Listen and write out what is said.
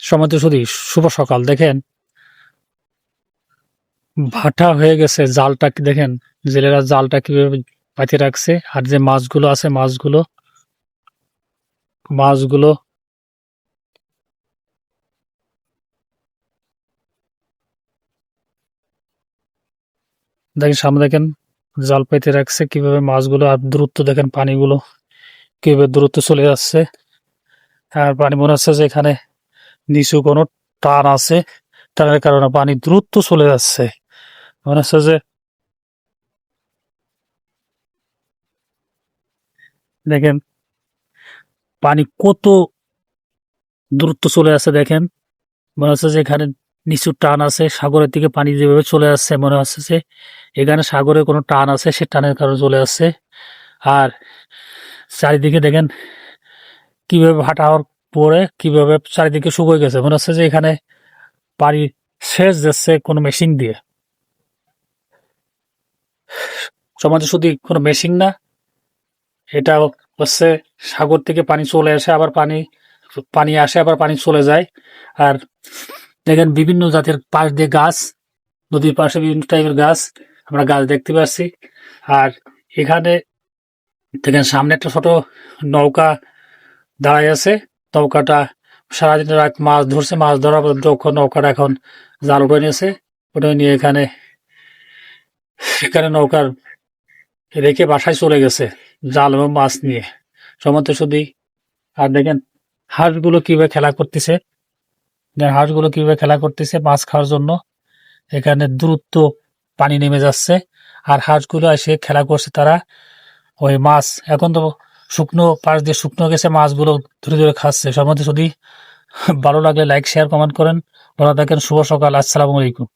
সময় শুধু শুভ সকাল, দেখেন। ভাটা হয়ে গেছে জালটা, দেখেন, জেলেরা জালটা কীভাবে পাতিয়ে রাখছে, আর যে মাছগুলো আছে, মাছগুলো মাছগুলো দেখেন, সামনে দেখেন, জাল পেতে রাখছে, কীভাবে মাছগুলো, আর দূরত্ব দেখেন, পানিগুলো কীভাবে দূরত্ব চলে যাচ্ছে। আর পানি মনে হচ্ছে যে এখানে নিচু কোনো টান আছে, টানের কারণে পানি দ্রুত চলে যাচ্ছে। মনে হচ্ছে যে দেখেন, পানি কত দ্রুত চলে আসছে দেখেন। মনে হচ্ছে যে এখানে নিচু টান আছে, সাগরের দিকে পানি যেভাবে চলে আসছে মনে হচ্ছে যে এখানে সাগরে কোনো টান আছে, সে টানের কারণে চলে আসছে আর চারিদিকে দেখেন, কীভাবে ভাটা হওয়ার পরে কীভাবে চারিদিকে শুকিয়ে গেছে। মনে হচ্ছে যে এখানে পানি সেচ যাচ্ছে কোনো মেশিন দিয়ে। সমাজে শুধু কোনো মেশিন না, এটা হচ্ছে সাগর থেকে পানি চলে আসে, আবার পানি পানি আসে, আবার পানি চলে যায়। আর দেখেন বিভিন্ন জাতের পাশ দিয়ে গাছ, নদীর পাশে বিভিন্ন টাইপের গাছ, আমরা গাছ দেখতে পাচ্ছি। আর এখানে দেখেন সামনে একটা ছোট নৌকা দাঁড়ায় আছে। নৌকাটা সারাদিন রাত মাছ ধরছে, মাছ ধরার পর যখন নৌকাটা এখন জাল উঠে নিয়েছে। উঠে নিয়ে এখানে এখানে নৌকার রেখে বাসায় চলে গেছে জাল এবং মাছ নিয়ে। সমস্ত শুধু আর দেখেন, হাঁসগুলো কীভাবে খেলা করতেছে। হাঁসগুলো কীভাবে খেলা করতেছে মাছ খাওয়ার জন্য। এখানে দ্রুত পানি নেমে যাচ্ছে। আর হাঁসগুলো এসে খেলা করছে তারা। ওই মাছ, এখন তো শুকনো পাশ দিয়ে শুকনো গেছে, মাছগুলো ধরে ধরে খাচ্ছে। মধ্যে যদি ভালো লাগলে লাইক শেয়ার কমেন্ট করেন। ভালো থাকেন, শুভ সকাল, আসসালামু আলাইকুম।